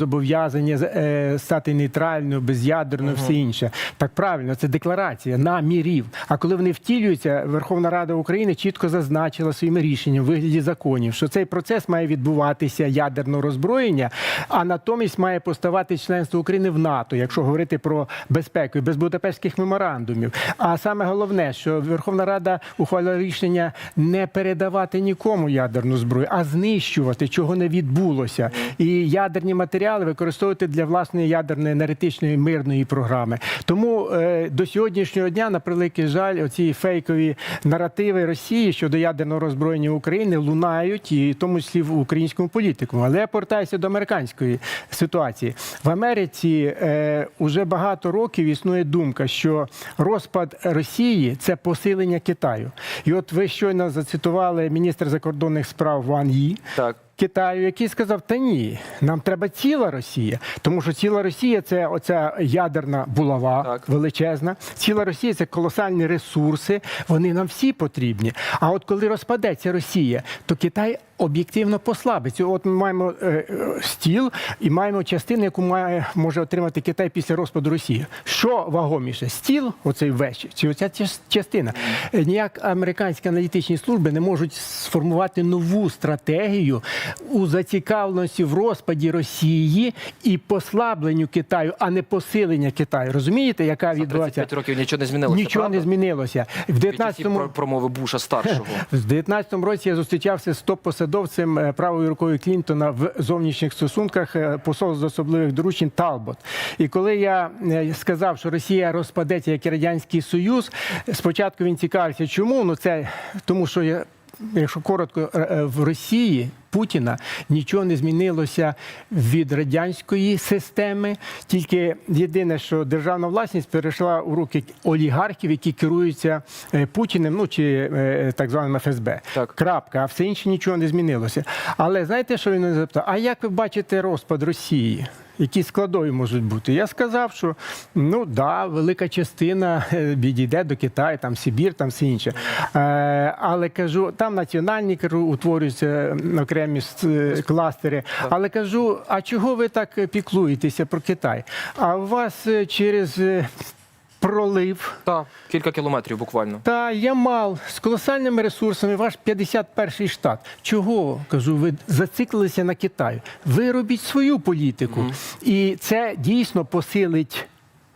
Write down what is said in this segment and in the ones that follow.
зобов'язання е, стати нейтральною, без'ядерною, все інше. Так правильно, це декларація намірів. А коли вони втілюються, Верховна Рада України чітко зазначила своїми рішенням в вигляді законів, що цей процес має відбуватися ядерного роззброєння, а натомість має поставати членство України в НАТО, якщо говорити про безпеку і без Будапештських меморандумів. А саме головне, що Верховна Рада ухвалила рішення не передавати нікому ядерну зброю, а знищувати, чого не відбулося, і ядерні матеріали використовувати для власної ядерної енергетичної мирної програми. Тому е, до сьогоднішнього дня, на превеликий жаль, оці фейкові наративи Росії щодо ядерного роззброєння України лунають, і в тому числі в українському політику. Але я повертаюся до американської ситуації. В Америці е, уже багато років існує думка, що розпад Росії це посилення Китаю. І от ви щойно зацитували міністр закордонних справ Ван Ї. Так. Китаю, який сказав: Та ні, нам треба ціла Росія, тому що ціла Росія це оця ядерна булава Так. величезна. Ціла Росія це колосальні ресурси. Вони нам всі потрібні. А от коли розпадеться Росія, то Китай об'єктивно послабиться. От ми маємо е, е, стіл і маємо частину, яку має може отримати Китай після розпаду Росії. Що вагоміше? Стіл, оцей весь, чи оця частина? Е, Ніяк американські аналітичні служби не можуть сформувати нову стратегію у зацікавленості в розпаді Росії і послабленню Китаю, а не посилення Китаю. Розумієте, яка відбувається? 35 років нічого не змінилося. Нічого правда? не змінилося. В Від 19 часів про- промови Буша старшого. в 19-му році я зустрічався з топ-посадовцем е, правою рукою Клінтона в зовнішніх стосунках е, посол з особливих доручень Талбот. І коли я е, сказав, що Росія розпадеться як і радянський союз, спочатку він цікавився, чому ну це тому, що я. Якщо коротко, е, е, в Росії Путіна нічого не змінилося від радянської системи. Тільки єдине, що державна власність перейшла у руки олігархів, які керуються е, Путіним, ну чи так званим ФСБ. Так. Крапка, а все інше нічого не змінилося. Але знаєте, що він мене запитав? А як ви бачите розпад Росії? Які складові можуть бути? Я сказав, що ну да, велика частина е, відійде до Китаю, там Сибір, там все інше. Е, але кажу, там національні утворюються окремі е, кластери. Але кажу, а чого ви так піклуєтеся про Китай? А у вас через пролив Так, кілька кілометрів буквально. та Ямал з колосальними ресурсами, ваш 51-й штат. Чого кажу, ви зациклилися на Китаю? Ви робіть свою політику, і це дійсно посилить.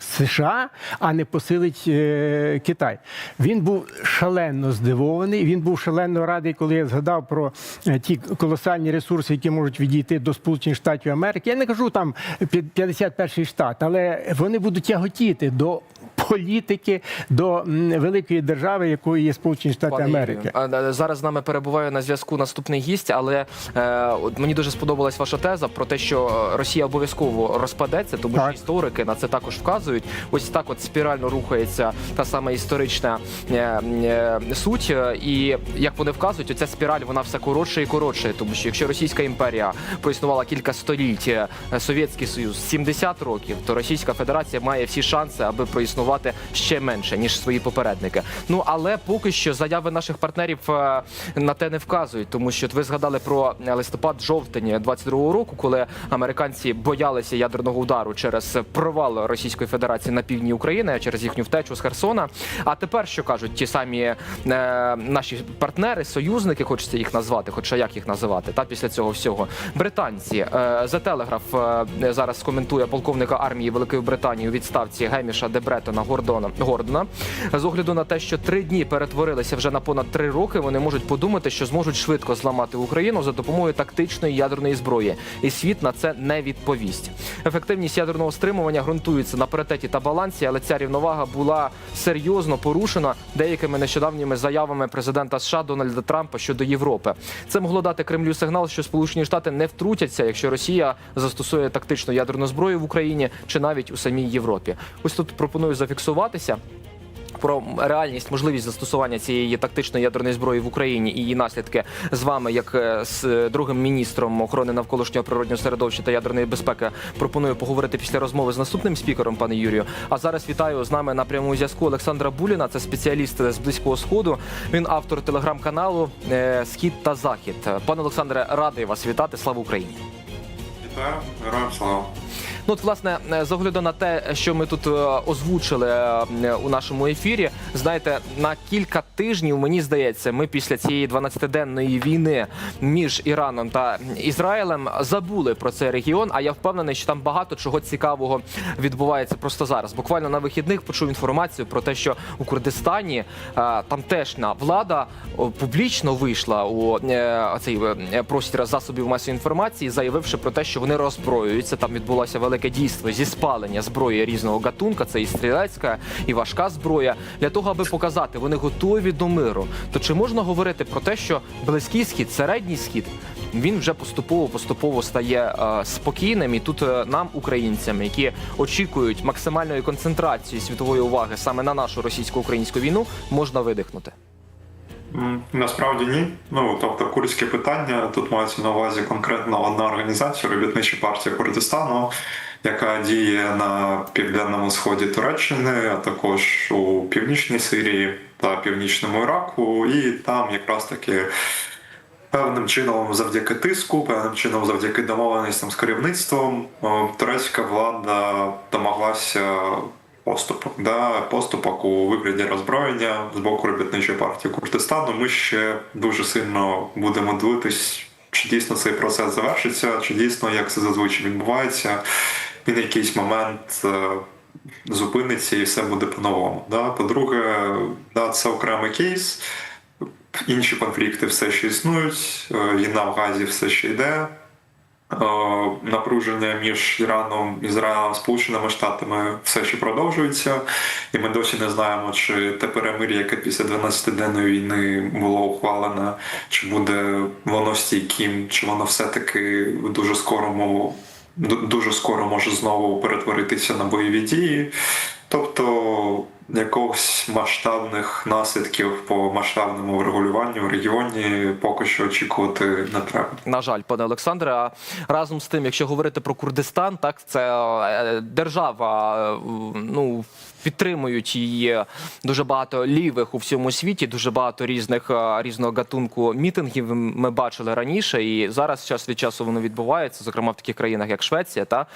США, а не посилить е, Китай. Він був шалено здивований. Він був шалено радий, коли я згадав про е, ті колосальні ресурси, які можуть відійти до Сполучених Штатів Америки. Я не кажу там 51-й штат, але вони будуть тяготіти до політики, до великої держави, якою є Сполучені Штати Пане Америки. Юрію, е, Зараз з нами перебуває на зв'язку наступний гість, але е, от мені дуже сподобалась ваша теза про те, що Росія обов'язково розпадеться, тому що історики на це також вказують. Ось так, от спірально рухається та сама історична е, е, суть. І як вони вказують, оця спіраль вона все коротше і коротше, тому що якщо Російська імперія проіснувала кілька століть, е, Совєтський Союз 70 років, то Російська Федерація має всі шанси, аби проіснувати ще менше ніж свої попередники. Ну але поки що заяви наших партнерів на те не вказують, тому що ви згадали про листопад-жовтень 22-го року, коли американці боялися ядерного удару через провал Російської Федерації на півдні України через їхню втечу з Херсона. А тепер що кажуть ті самі е, наші партнери, союзники, хочеться їх назвати, хоча як їх називати, та після цього всього британці е, The Telegraph е, зараз коментує полковника армії Великої Британії у відставці Геміша Дебретона Гордона Гордона. З огляду на те, що три дні перетворилися вже на понад три роки, вони можуть подумати, що зможуть швидко зламати Україну за допомогою тактичної ядерної зброї, і світ на це не відповість. Ефективність ядерного стримування ґрунтується на паритеті та балансі, але ця рівновага була серйозно порушена деякими нещодавніми заявами президента США Дональда Трампа щодо Європи. Це могло дати Кремлю сигнал, що Сполучені Штати не втрутяться, якщо Росія застосує тактичну ядерну зброю в Україні чи навіть у самій Європі. Ось тут пропоную зафіксуватися. Про реальність, можливість застосування цієї тактичної ядерної зброї в Україні і її наслідки з вами, як е, з другим міністром охорони навколишнього природнього середовища та ядерної безпеки, пропоную поговорити після розмови з наступним спікером, пане Юрію. А зараз вітаю з нами на прямому зв'язку Олександра Буліна. Це спеціаліст з близького сходу. Він автор телеграм-каналу е, Схід та Захід. Пане Олександре, радий вас вітати. Слава Україні! Так, героям слава. Ну, от, власне, е, з огляду на те, що ми тут е, озвучили е, у нашому ефірі, знаєте, на кілька тижнів мені здається, ми після цієї 12-денної війни між Іраном та Ізраїлем забули про цей регіон. А я впевнений, що там багато чого цікавого відбувається просто зараз. Буквально на вихідних почув інформацію про те, що у Курдистані е, тамтешня влада публічно вийшла у цей простір засобів масової інформації, заявивши про те, що вони роззброюються. Там відбулося велике дійство зі спалення зброї різного гатунка. Це і стрілецька, і важка зброя, для того, аби показати, вони готові до миру. То чи можна говорити про те, що близький схід, середній схід, він вже поступово поступово стає е, спокійним, і тут е, нам, українцям, які очікують максимальної концентрації світової уваги саме на нашу російсько-українську війну, можна видихнути. Насправді ні. Ну тобто курське питання тут мається на увазі конкретно одна організація, робітнича партія Курдистану, яка діє на південному сході Туреччини, а також у північній Сирії та північному Іраку, і там якраз таки. Певним чином, завдяки тиску, певним чином, завдяки домовленостям з керівництвом, турецька влада домоглася поступок, да, поступок у вигляді роззброєння з боку робітничої партії Курдистану. Ми ще дуже сильно будемо дивитись, чи дійсно цей процес завершиться, чи дійсно як це зазвичай відбувається, він якийсь момент. е, Зупиниться і все буде по-новому. Да? По-друге, да, це окремий кейс. Інші конфлікти все ще існують, е, війна в Газі все ще йде. Е, Напруження між Іраном, Ізраїлем, Сполученими Штатами все ще продовжується, і ми досі не знаємо, чи те перемир'я, яке після 12-денної війни було ухвалене, чи буде воно стійким, чи воно все-таки в дуже скорому, дуже скоро може знову перетворитися на бойові дії. Тобто якогось масштабних наслідків по масштабному врегулюванню в регіоні поки що очікувати не треба. На жаль, пане Олександре. А разом з тим, якщо говорити про Курдистан, так це е, держава. е, Ну підтримують її дуже багато лівих у всьому світі, дуже багато різних е, різного гатунку мітингів. Ми бачили раніше, і зараз час від часу воно відбувається, зокрема в таких країнах, як Швеція. Та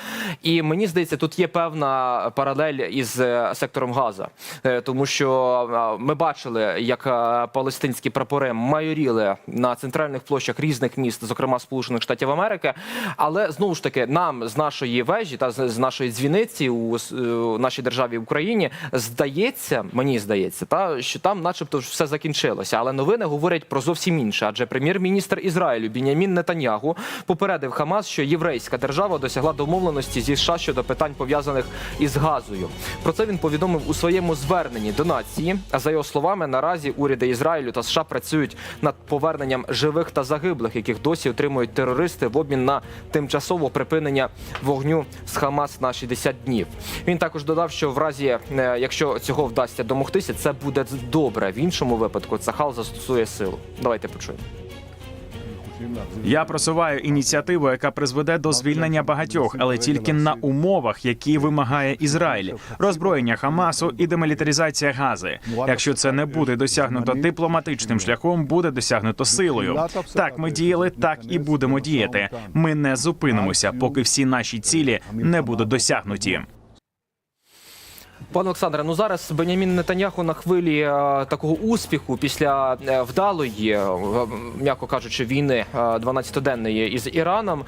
і мені здається, тут є певна паралель із е, сектором Газа, Е, тому що ми бачили, як палестинські прапори майоріли на центральних площах різних міст, зокрема Сполучених Штатів Америки. Але знову ж таки, нам з нашої вежі та з нашої дзвіниці у нашій державі Україні здається, мені здається, та що там, начебто, все закінчилося. Але новини говорять про зовсім інше. Адже прем'єр-міністр Ізраїлю Бінямін Нетаньягу попередив Хамас, що єврейська держава досягла домовленості зі США щодо питань пов'язаних із газою. Про це він повідомив у своєму зверненні до нації. А за його словами, наразі уряди Ізраїлю та США працюють над поверненням живих та загиблих, яких досі отримують терористи в обмін на тимчасове припинення вогню з Хамас на 60 днів. Він також додав, що в разі, якщо цього вдасться домогтися, це буде добре. В іншому випадку Цахал застосує силу. Давайте почуємо. Я просуваю ініціативу, яка призведе до звільнення багатьох, але тільки на умовах, які вимагає Ізраїль, роззброєння Хамасу і демілітаризація Гази. Якщо це не буде досягнуто дипломатичним шляхом, буде досягнуто силою. Так, ми діяли, так і будемо діяти. Ми не зупинимося, поки всі наші цілі не будуть досягнуті. Пане Олександре, ну зараз Бенямін Нетаньяху на хвилі е, такого успіху після е, вдалої, е, м'яко кажучи, війни е, 12-денної із Іраном.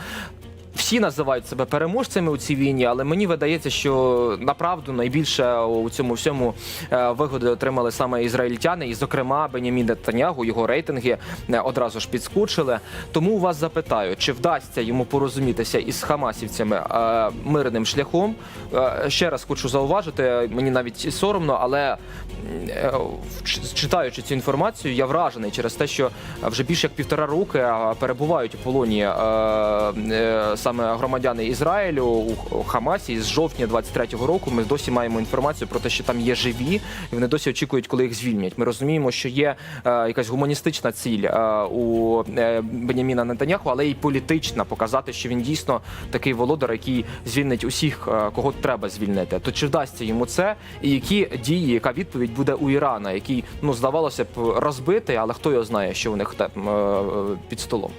Всі називають себе переможцями у цій війні, але мені видається, що направду найбільше у цьому всьому е, вигоди отримали саме ізраїльтяни, і, зокрема, Бенямін Нетаньягу, його рейтинги е, одразу ж підскочили. Тому вас запитаю, чи вдасться йому порозумітися із хамасівцями е, мирним шляхом? Ще раз хочу зауважити, мені навіть соромно, але читаючи цю інформацію, я вражений через те, що вже більше як півтора роки перебувають у полоні саме громадяни Ізраїлю у Хамасі з жовтня 23-го року. Ми досі маємо інформацію про те, що там є живі, і вони досі очікують, коли їх звільнять. Ми розуміємо, що є е, якась гуманістична ціль е, у е, Беняміна Нетаньяху, але й політична показати, що він дійсно такий володар, який звільнить усіх, е, кого треба звільнити. То чи вдасться йому це, і які дії, яка відповідь буде у Ірана, який ну здавалося б розбитий, але хто його знає, що у них там е, е, під столом.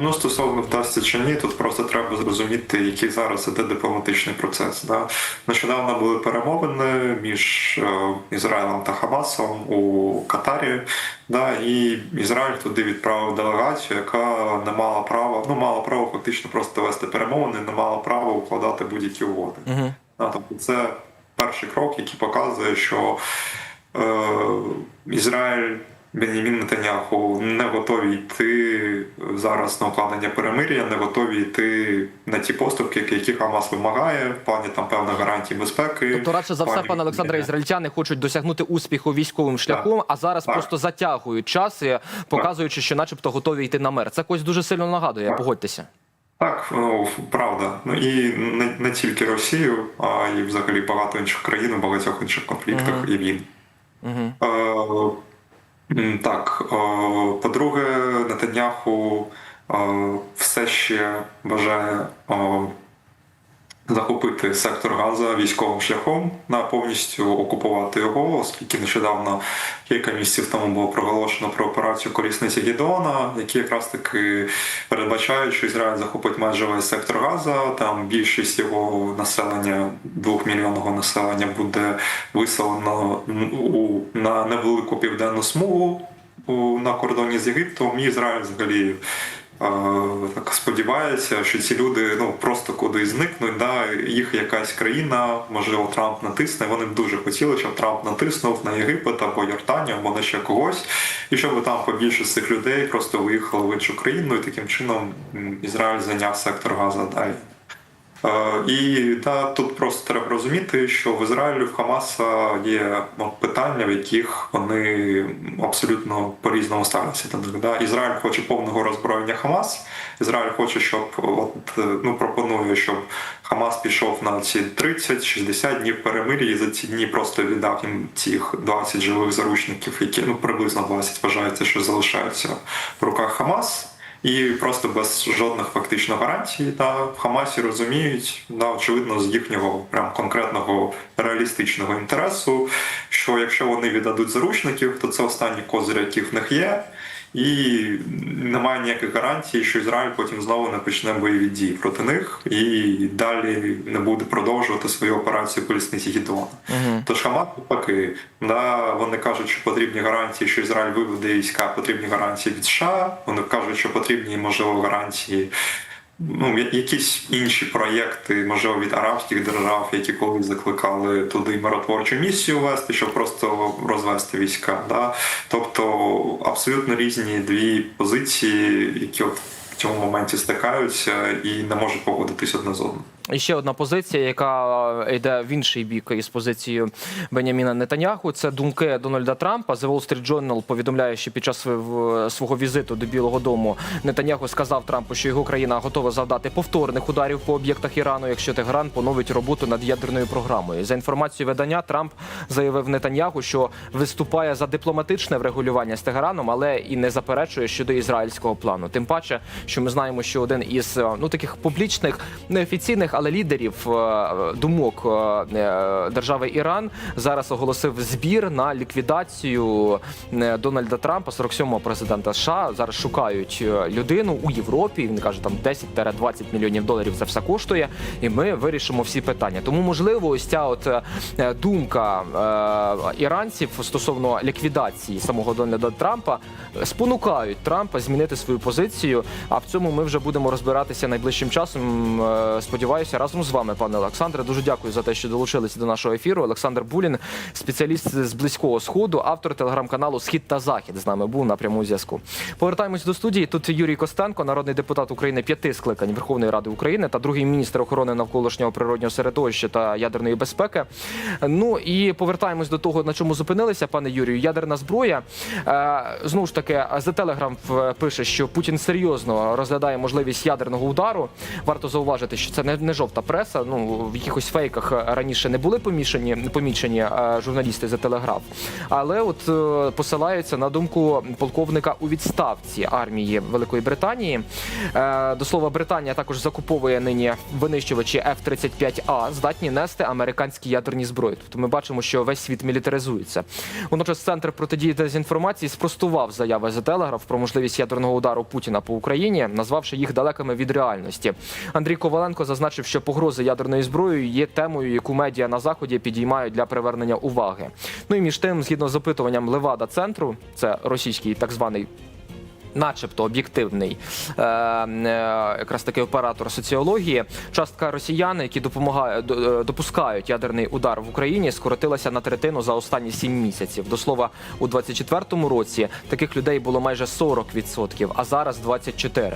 Ну, стосовно вдасться чи ні, тут просто треба зрозуміти, який зараз іде дипломатичний процес. Да? Нещодавно були перемовини між е, Ізраїлем та Хамасом у Катарі, да? і Ізраїль туди відправив делегацію, яка не мала права, ну мала право фактично просто вести перемовини, не мала права укладати будь-які угоди. Угу. Да, тобто це перший крок, який показує, що е, Ізраїль. Бенімін Нетаняху не готові йти зараз на укладення перемир'я, не готові йти на ті поступки, які Хамас вимагає, в плані там певних гарантій безпеки. Тобто, радше за все, пане Олександре, ізраїльтяни хочуть досягнути успіху військовим шляхом, а зараз Так. просто затягують час, і показуючи, що, начебто, готові йти на мир. Це когось дуже сильно нагадує. Так. Погодьтеся. Так, ну правда. Ну і не, не тільки Росію, а й взагалі багато інших країн у багатьох інших конфліктах Мгм. і війн. Угу. Е, Так, е, по-друге, Нетаньяху е, все ще бажає е, захопити сектор Газа військовим шляхом на повністю окупувати його, оскільки нещодавно кілька місяців тому було проголошено про операцію Колісниця Гідеона, які якраз таки передбачають, що Ізраїль захопить майже весь сектор Газа. Там більшість його населення, двохмільйонного населення, буде виселено у на невелику південну смугу на кордоні з Єгиптом. І Ізраїль взагалі. Так сподівається, що ці люди ну просто кудись зникнуть. Да, їх якась країна, можливо, Трамп натисне. Вони б дуже хотіли, щоб Трамп натиснув на Єгипет або Йорданію, або на ще когось, і щоб там побільше з цих людей просто виїхали в іншу країну, і таким чином Ізраїль зайняв сектор Газа далі. Е, І та, тут просто треба розуміти, що в Ізраїлі в Хамаса є ну, питання, в яких вони абсолютно по-різному ставляться до них. Да? Ізраїль хоче повного роззброєння Хамас. Ізраїль хоче, щоб от, е, ну, пропонує, щоб Хамас пішов на ці 30-60 днів перемир'я і за ці дні просто віддав їм цих 20 живих заручників, які ну приблизно 20 вважається, що залишаються в руках Хамас. І просто без жодних фактично гарантій. Та в Хамасі розуміють, да, очевидно, з їхнього прям конкретного реалістичного інтересу, що якщо вони віддадуть заручників, то це останні козирі, які в них є, і немає ніяких гарантій, що Ізраїль потім знову не почне бойові дії проти них і далі не буде продовжувати свою операцію колісниці Гідеона. Угу. Тож Хамат навпаки, да, вони кажуть, що потрібні гарантії, що Ізраїль виведе війська, потрібні гарантії від США. Вони кажуть, що потрібні можливо гарантії. Ну, якісь інші проєкти, можливо, від арабських держав, які колись закликали туди миротворчу місію вести, щоб просто розвести війська. Да? Тобто абсолютно різні дві позиції, які от в цьому моменті стикаються і не можуть погодитись одне з одним. І ще одна позиція, яка йде в інший бік із позицією Беняміна Нетаняху. Це думки Дональда Трампа. The Wall Street Journal повідомляє, що під час свого візиту до Білого Дому Нетаняху сказав Трампу, що його країна готова завдати повторних ударів по об'єктах Ірану, якщо Тегеран поновить роботу над ядерною програмою. За інформацією видання, Трамп заявив Нетаньяху, що виступає за дипломатичне врегулювання з Тегераном, але і не заперечує щодо ізраїльського плану. Тим паче, що ми знаємо, що один із е, ну таких публічних, неофіційних, але лідерів е, думок е, е, держави Іран зараз оголосив збір на ліквідацію Дональда Трампа, 47-го президента США. Зараз шукають людину у Європі. Він каже, там 10-20 мільйонів доларів це все коштує, і ми вирішимо всі питання. Тому можливо, ось ця от думка іранців стосовно ліквідації самого Дональда Трампа спонукають Трампа змінити свою позицію. А в цьому ми вже будемо розбиратися найближчим часом. Е, Сподіваюся, разом з вами, пане Олександре. Дуже дякую за те, що долучилися до нашого ефіру. Олександр Булін, спеціаліст з близького сходу, автор телеграм-каналу Схід та Захід з нами був на прямому зв'язку. Повертаємось до студії. Тут Юрій Костенко, народний депутат України п'яти скликань Верховної Ради України та другий міністр охорони навколишнього природнього середовища та ядерної безпеки. Ну і повертаємось до того, на чому зупинилися, пане Юрію. Ядерна зброя Е, знову ж таки, The Telegraph пише, що Путін серйозно розглядає можливість ядерного удару. Варто зауважити, що це не жовта преса. Ну в якихось фейках раніше не були помішані помічені е, журналісти The Telegraph. Але от е, посилаються на думку полковника у відставці армії Великої Британії. Е, До слова, Британія також закуповує нині винищувачі F-35A, здатні нести американські ядерні зброї. Тобто ми бачимо, що весь світ мілітаризується. Водночас центр протидії дезінформації спростував заяви The Telegraph про можливість ядерного удару Путіна по. Україні, назвавши їх далекими від реальності. Андрій Коваленко зазначив, що погрози ядерною зброєю є темою, яку медіа на заході підіймають для привернення уваги. Ну і між тим, згідно з опитуванням Левада центру, це російський так званий начебто об'єктивний е, е, якраз таки оператор соціології. Частка росіян, які допомагають е, допускають ядерний удар в Україні, скоротилася на третину за останні сім місяців. До слова, у 24-му році таких людей було майже 40%, а зараз 24%.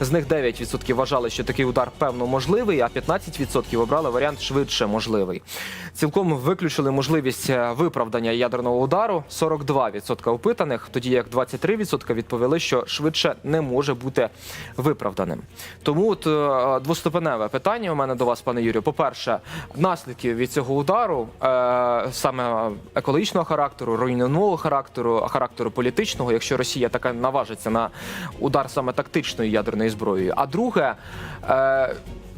З них 9% вважали, що такий удар певно можливий, а 15% обрали варіант швидше можливий. Цілком виключили можливість е, виправдання ядерного удару 42% опитаних, тоді як 23% відповіли, що швидше не може бути виправданим. Тому от е, двоступеневе питання у мене до вас, пане Юрію. По-перше, наслідки від цього удару е, саме екологічного характеру, руйнівного характеру, характеру політичного, якщо Росія така наважиться на удар саме тактичною ядерною зброєю. А друге.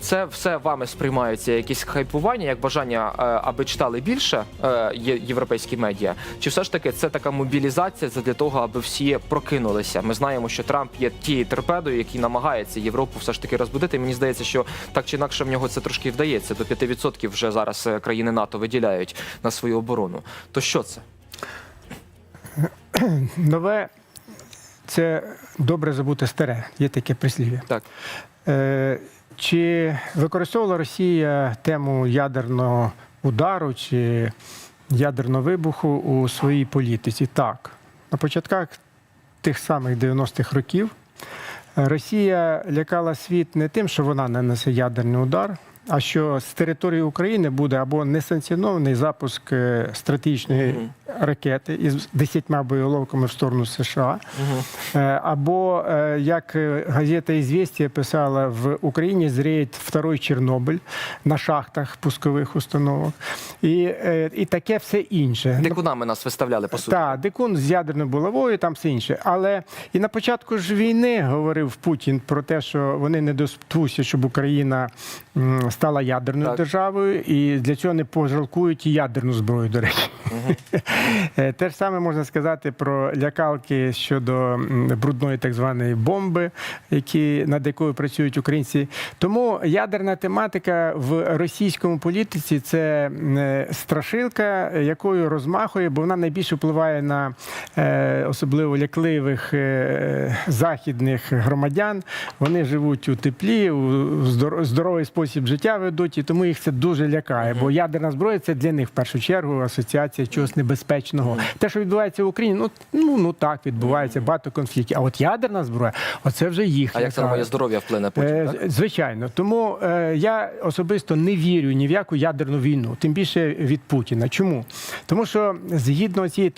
Це все вами сприймаються якісь хайпування, як бажання, е, аби читали більше е, європейські медіа. Чи все ж таки це така мобілізація для того, аби всі прокинулися? Ми знаємо, що Трамп є тією торпедою, який намагається Європу все ж таки розбудити. Мені здається, що так чи інакше в нього це трошки вдається. До 5% вже зараз е, країни НАТО виділяють на свою оборону. То що це? Нове це добре забути старе. Є таке прислів'я. Так. Е, Чи використовувала Росія тему ядерного удару чи ядерного вибуху у своїй політиці? Так. На початках тих самих 90-х років Росія лякала світ не тим, що вона нанесе ядерний удар, а що з території України буде або несанкціонований запуск е, стратегічної ракети із десятьма боєголовками в сторону США, Е, або е, як е, газета «Ізвєстія» писала, в Україні зріє второй Чорнобиль на шахтах пускових установок, і, і таке все інше. Дикунами нас виставляли по суті. Так, дикун з ядерною булавою, там все інше. Але і на початку ж війни говорив Путін про те, що вони не допустять, щоб Україна стала ядерною Так. державою, і для цього не пожалкують і ядерну зброю, до речі. Е, Те ж саме можна сказати про лякалки щодо брудної так званої бомби, які, над якою працюють українці. Тому ядерна тематика в російському політиці це е, страшилка, якою розмахує, бо вона найбільше впливає на е, особливо лякливих е, західних громадян. Вони живуть у теплі, у здоровий спосіб життя ведуть, і тому їх це дуже лякає. Бо ядерна зброя це для них в першу чергу асоціація чогось небезпечного. Те, що відбувається в Україні, ну ну ну так відбувається багато конфліктів. А от ядерна зброя, оце вже їх. А як це на моє здоров'я вплине потім? Е, так? Звичайно, тому е, я особисто не вірю ні в яку ядерну війну, тим більше від Путіна. Чому? Тому що згідно цієї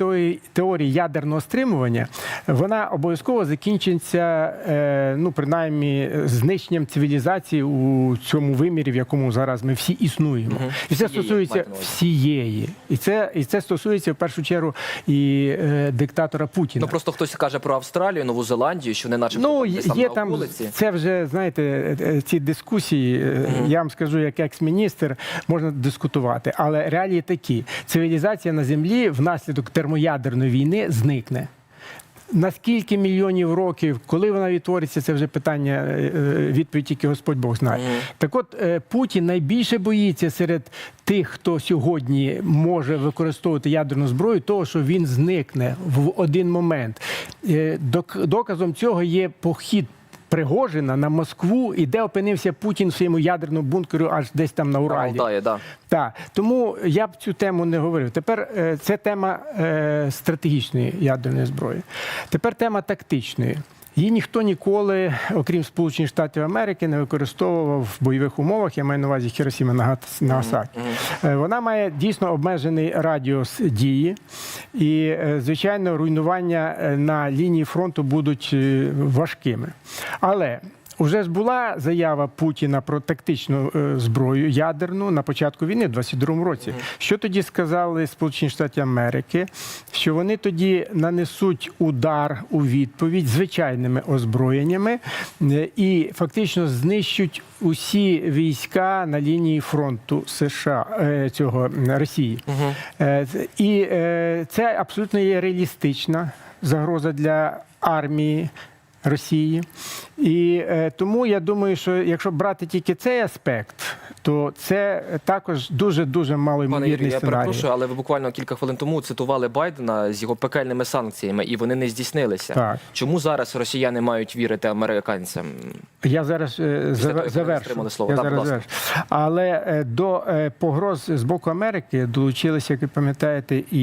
теорії, ядерного стримування, вона обов'язково закінчиться, е, ну принаймні, знищенням цивілізації у цьому вимірі, в якому зараз ми всі існуємо. І це Всієї, стосується всієї, і це і це стосується в першу чергу і е, диктатора Путіна. Ну просто хтось каже про Австралію, Нову Зеландію, що не наче Ну, є там є там вулиці. це вже знаєте, е, е, ці дискусії. е, Я вам скажу, як екс-міністр можна дискутувати, але реалії такі: цивілізація на землі внаслідок термоядерної війни зникне. На скільки мільйонів років, коли вона відтвориться, це вже питання, е, е, відповідь тільки Господь Бог знає. Так от е, Путін найбільше боїться серед тих, хто сьогодні може використовувати ядерну зброю, того, що він зникне в один момент. Док- Доказом цього є похід. Пригожина на Москву, і де опинився Путін в своєму ядерному бункері аж десь там на Уралі. Алтаї, да. Так, тому я б цю тему не говорив. Тепер е, це тема е, стратегічної ядерної зброї. Тепер тема тактичної. Її ніхто ніколи, окрім Сполучених Штатів Америки, не використовував в бойових умовах. Я маю на увазі Хіросіма Нагасакі. Е, Вона має дійсно обмежений радіус дії, і, е, звичайно, руйнування е, на лінії фронту будуть важкими. Але Уже ж була заява Путіна про тактичну е, зброю ядерну на початку війни, в 22-му році. Що тоді сказали Сполучені Штати Америки? Що вони тоді нанесуть удар у відповідь звичайними озброєннями е, і фактично знищать усі війська на лінії фронту США е, цього Росії. Е, І це абсолютно є реалістична загроза для армії. Росії. І е, тому я думаю, що якщо брати тільки цей аспект, то це також дуже дуже малоймовірний я перепрошую, але ви буквально кілька хвилин тому цитували Байдена з його пекельними санкціями, і вони не здійснилися. Так. Чому зараз росіяни мають вірити американцям? Я зараз е, зав- завершу. слово. Я будь зараз завершу. Але е, до е, погроз з боку Америки долучилися, як ви пам'ятаєте, і